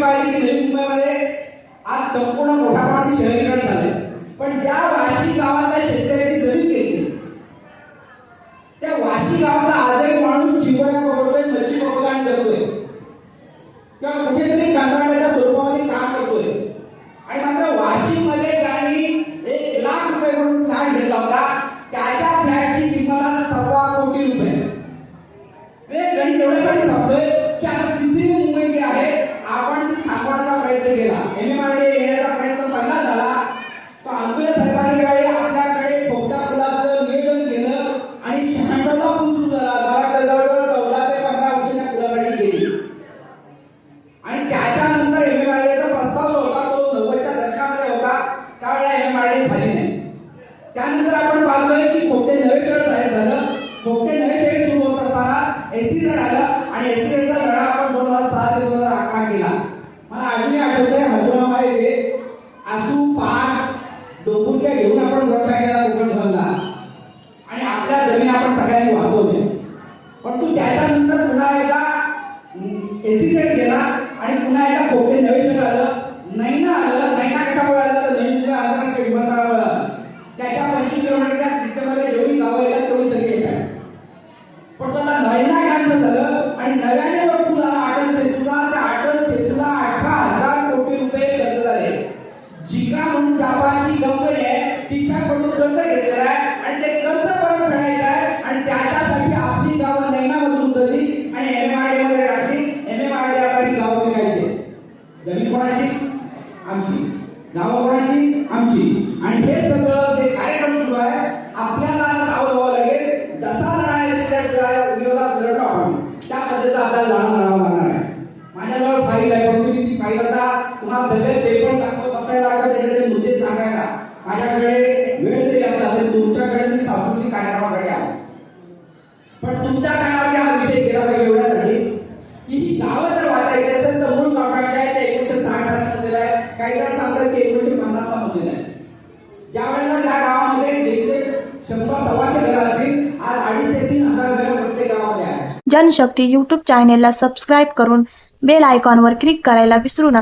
तुम्ही पाहिली की नवी मुंबईमध्ये आज संपूर्ण मोठ्या प्रमाणात शहरीकरण झालंय. पण ज्या वाशी गावातल्या शेतकऱ्याची जमीन घेतली त्या वाशी गावातला आजही माणूस शिवाय पकडतोय मच्छी पकडतोय करतोय किंवा कुठेतरी कंत्राटाच्या स्वरूपामध्ये काम करतोय. आणि मात्र वाशिममध्ये त्यांनी एक लाख रुपये म्हणून फ्लॅट घेतला होता. त्याच्या फ्लॅटची किंमत आता सव्वा कोटी रुपये मी गणित एवढ्यासाठी सांगतोय की आता तिसरी मुंबई जी आहे आपण ती थांबवण्याचा प्रयत्न केला एम एम आर येण्याचा प्रयत्न पहिला झाला तो अंकुले सरकारी वेळी आपल्याकडे खोपटा पुलाचं नियोजन केलं आणि शहाण्णवला पूल सुरू झाला मला वाटतं जवळजवळ चौदा ते पंधरा वर्ष त्या पुलासाठी गेली आणि त्याच्यानंतर एम एम आर प्रस्ताव जो होता तो नव्वदच्या दशकामध्ये होता त्यावेळेला एम एम आर झाली नाही त्यानंतर आपण पाहतोय की खोटे नवे शहर जाहीर झालं. खोटे नवे शहर सुरू होत असताना एसी आलं आणि एसी झेडचा लढा आपण दोन हजार सहा ते दोन हजार अकरा केला. मला अजूनही आठवतंय हजरामा येथे आसू पाट डोकुट्या घेऊन आपण व्यवसाय केला कोकण भरला आणि आपल्या जमीन आपण सगळ्यांनी वाचवल्या. म्हणून कंपनी आहे. तिच्याकडून कर्ज घेतलेलं आहे आणि ते कर्ज परत फेडायचं आहे आणि त्याच्यासाठी आपली गावं नैनामधून उतरली आणि एम आर डी मध्ये टाकली एम एम आर डी आता ही गावं विकायची जमीन कोणाची? आमची. गावं कोणाची? आमची. आणि हे सगळं जे कार्यक्रम सुरू आहे आपल्याला आता सावध व्हावं लागेल. जसा लढा विरोधात लढतो आपण. त्या पद्धतीचा आपल्याला लढा लढावा लागणार आहे. माझ्याजवळ फाईल आहे. पण तुम्ही ती फाईल आता. तुम्हाला सगळे पेपर दाखवत बसायला लागतात त्याच्याकडे मुद्दे तुम्ही सांस्कृतिक कार्यक्रमासाठी आलो पण तुमच्या कानावरती हा विषय गेला पाहिजे एवढ्यासाठी की ही गावं जर वाचायची असेल तर मूळ गाव काय आहे ते एकोणीशे साठ साली मंदिर आहे. काही जण सांगतात की एकोणीशे पन्नासला मंदिर आहे. ज्या वेळेला त्या गावामध्ये जिथे शंभर सव्वाशे घरं असतील आज अडीच ते तीन हजार घरं प्रत्येक गावामध्ये आहे जनशक्ती यूट्यूब चॅनेलला सबस्क्राईब करून बेल आयकॉनवर क्लिक करायला विसरू नका.